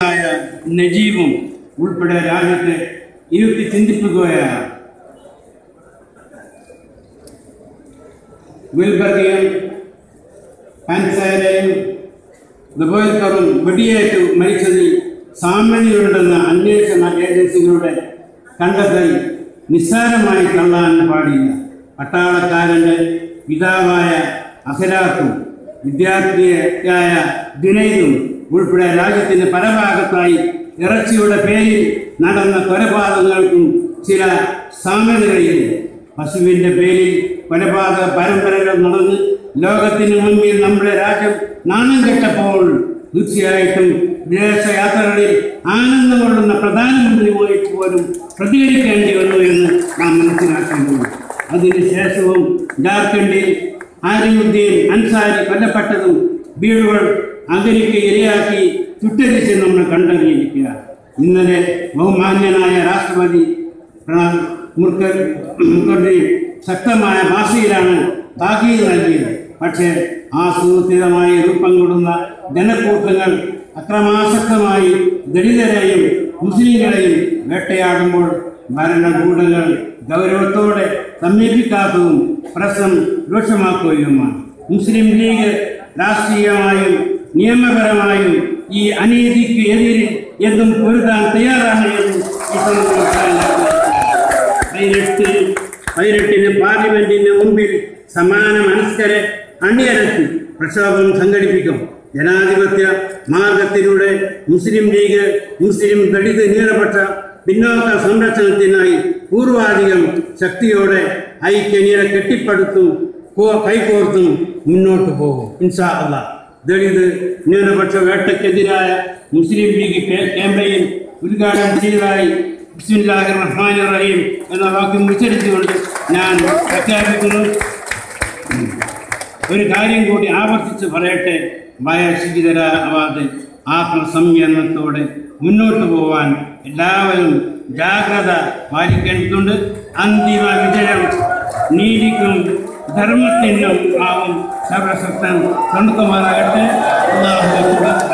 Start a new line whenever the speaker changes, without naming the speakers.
ആയ നജീബും ഉൾപ്പെടെ രാജ്യത്തെ ഇരുത്തി ചിന്തിപ്പിക്കുകയാണ്. ഗുൽബർഗയും പാൻസാരയും ദുബോയ്ക്കറും വെടിയേറ്റ് മരിച്ചതിൽ സാമ്യതയുണ്ടെന്ന അന്വേഷണ ഏജൻസികളുടെ കണ്ടെത്തൽ നിസ്സാരമായി തള്ളാൻ പാടില്ല. പട്ടാളക്കാരന്റെ പിതാവായ അഖലാഖും വിദ്യാർത്ഥിയായ ദിനൈദും ഉൾപ്പെടെ രാജ്യത്തിന്റെ പല ഭാഗത്തായി ഇറച്ചിയുടെ പേരിൽ നടന്ന കൊലപാതകങ്ങൾക്കും ചില സാമ്യതകളില്ല? പശുവിന്റെ പേരിൽ കൊലപാതക പരമ്പരകൾ നടന്ന് ലോകത്തിന് മുമ്പിൽ നമ്മുടെ രാജ്യം നാണം കെട്ടപ്പോൾ തീർച്ചയായിട്ടും വിദേശയാത്രകളിൽ ആനന്ദം കൊള്ളുന്ന പ്രധാനമന്ത്രിയുമായിട്ട് പോലും പ്രതികരിക്കേണ്ടി വന്നു എന്ന് നാം മനസ്സിലാക്കുന്നു. അതിനുശേഷവും ജാർഖണ്ഡിൽ ആരിമുദ്ദീൻ അൻസാരി കൊല്ലപ്പെട്ടതും വീടുകൾ അഗലിക്ക് ഇരയാക്കി ചുട്ടരിച്ച് നമ്മൾ കണ്ടറിയിരിക്കുക ഇന്നലെ ബഹുമാന്യനായ രാഷ്ട്രപതി പ്രണബ് മുഖർജി മുഖർജി ശക്തമായ ഭാഷയിലാണ് താക്കീത് നൽകിയത്. പക്ഷേ ആ ആസൂത്രിതമായി രൂപം കൊടുന്ന ജനക്കൂട്ടങ്ങൾ അക്രമാസക്തമായി ദളിതരെയും മുസ്ലിങ്ങളെയും വേട്ടയാടുമ്പോൾ ഭരണകൂടങ്ങൾ ഗൗരവത്തോടെ സമീപിക്കാത്തതും പ്രശ്നം രൂക്ഷമാക്കുകയുമാണ്. മുസ്ലിം ലീഗ് രാഷ്ട്രീയമായും നിയമപരമായും ഈ അനീതിക്ക് എതിരിൽ എന്നും പൊരുതാൻ തയ്യാറാണ് എന്ന് ഈ സന്ദർഭത്തിൽ പതിനെട്ട് പതിനെട്ടിന് പാർലമെന്റിന് മുമ്പിൽ സമാന മനസ്കരെ അണിയരത്തി പ്രക്ഷോഭം സംഘടിപ്പിക്കും ജനാധിപത്യ മാർഗത്തിലൂടെ മുസ്ലിം ലീഗ് മുസ്ലിം ദളിത് ന്യൂനപക്ഷ പിന്നോക്ക സംരക്ഷണത്തിനായി പൂർവാധികം ശക്തിയോടെ ഐക്യനില കെട്ടിപ്പടുത്തും കോ- കൈകോർത്തും മുന്നോട്ട് പോകും ഇൻഷാ അള്ളാ ദളിത് ന്യൂനപക്ഷ വേട്ടയ്ക്കെതിരായ മുസ്ലിം ലീഗ് ക്യാമ്പയിൻ ഉദ്ഘാടനം ചെയ്തതായി ബിസ്മില്ലാഹിർ റഹ്മാനിർ റഹീം എന്ന വാക്യം ഉച്ചരിച്ചുകൊണ്ട് ഞാൻ പ്രഖ്യാപിക്കുന്നു. ഒരു കാര്യം കൂടി ആവർത്തിച്ച് പറയട്ടെ. ഭയശീതരാവാതെ ആത്മസംയമനത്തോടെ മുന്നോട്ട് പോകാൻ എല്ലാവരും ജാഗ്രത പാലിക്കേണ്ടതുണ്ട്. അന്തിമ വിജയം നീതിക്കും ധർമ്മത്തിനും ആവും സർവശക്തൻ തണുക്കുമാറാകട്ടെ അല്ലാഹു